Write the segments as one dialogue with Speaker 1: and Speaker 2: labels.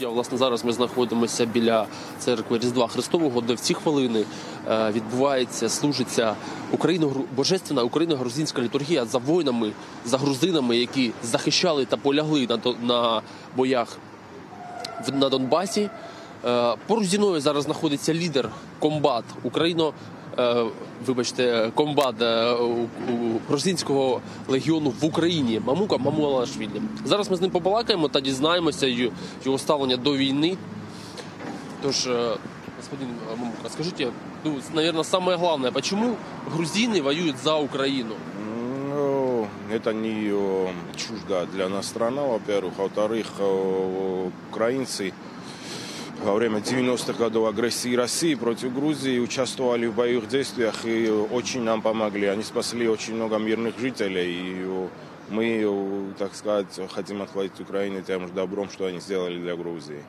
Speaker 1: студія. Власне, зараз ми знаходимося біля церкви Різдва Христового, де в ці хвилини е, відбувається, служиться Україно божественна україно-грузинська літургія за воїнами, за грузинами, які захищали та полягли на, боях на Донбасі. Е, Поруч зі мною зараз знаходиться лідер комбат Україно. е, Вибачте, комбат е, у- у грузинського легіону в Україні Мамука Мамуалашвілі. Зараз ми з ним побалакаємо та дізнаємося й- його ставлення до війни. Тож, е, господин Мамука, скажіть, ну, наверное, самое главное, почему грузины воюют за Украину?
Speaker 2: Ну, это не э, чужда для нас страна, во-первых. А во-вторых, э, украинцы во время 90-х годов агрессии России против Грузии участвовали в боевых действиях и очень нам помогли. Они спасли очень много мирных жителей. И мы, так сказать, хотим отплатить Украине тем же добром, что они сделали для Грузии.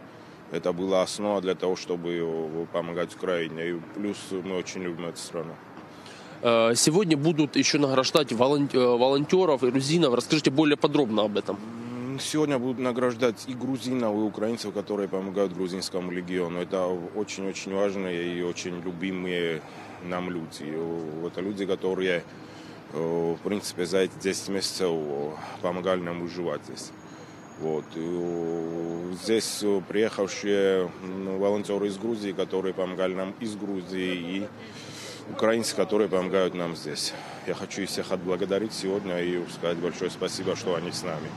Speaker 2: Это была основа для того, чтобы помогать Украине. И плюс мы очень любим эту страну.
Speaker 1: Э, Сегодня будут еще награждать волон- э, волонтеров и грузинов. Расскажите более подробно об этом.
Speaker 2: Сегодня будут награждать и грузинов, и украинцев, которые помогают грузинскому легиону. Это очень-очень важные и очень любимые нам люди. Это люди, которые, э, в принципе, за эти 10 месяцев э, помогали нам выживать здесь. Вот. И, э, Здесь приехавшие волонтеры из Грузии, которые помогали нам из Грузии, и украинцы, которые помогают нам здесь. Я хочу всех отблагодарить сегодня и сказать большое спасибо, что они с нами.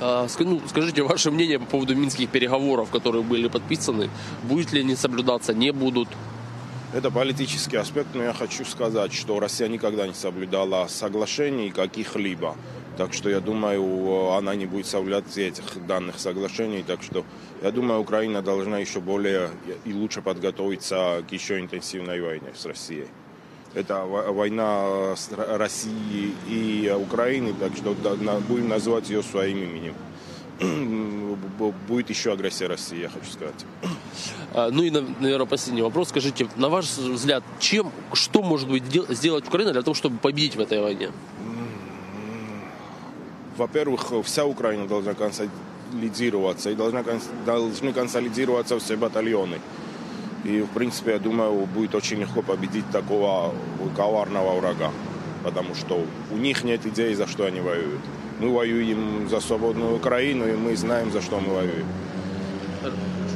Speaker 1: А, ну, скажите ваше мнение по поводу минских переговоров, которые были подписаны. Будут ли они соблюдаться, не будут?
Speaker 2: Это политический аспект, но я хочу сказать, что Россия никогда не соблюдала соглашений каких-либо. Так что я думаю, она не будет соблюдать этих данных соглашений. Так что я думаю, Украина должна еще более и лучше подготовиться к еще интенсивной войне с Россией. Это во- война России и Украины, так что будем называть ее своим именем. Будет еще агрессия России, я хочу сказать.
Speaker 1: А, Ну и, наверное, последний вопрос. Скажите, на ваш взгляд, чем, что может быть дел- сделать Украина для того, чтобы победить в этой войне?
Speaker 2: Во-первых, вся Украина должна консолидироваться и должна, должны консолидироваться все батальоны. И, в принципе, я думаю, будет очень легко победить такого коварного врага. Потому что у них нет идеи, за что они воюют. Мы воюем за свободную Украину, и мы знаем, за что мы воюем.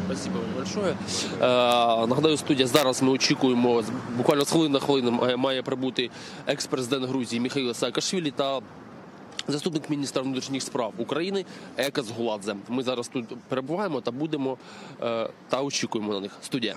Speaker 1: Спасибо вам большое. Е, нагадаю, студія зараз ми очікуємо з- буквально з хвилини на хвилину має, має прибути екс-президент Грузії Михайло Саакашвілі та заступник міністра внутрішніх справ України Екас Гуладзе. Ми зараз тут перебуваємо та будемо е, та очікуємо на них. Студія.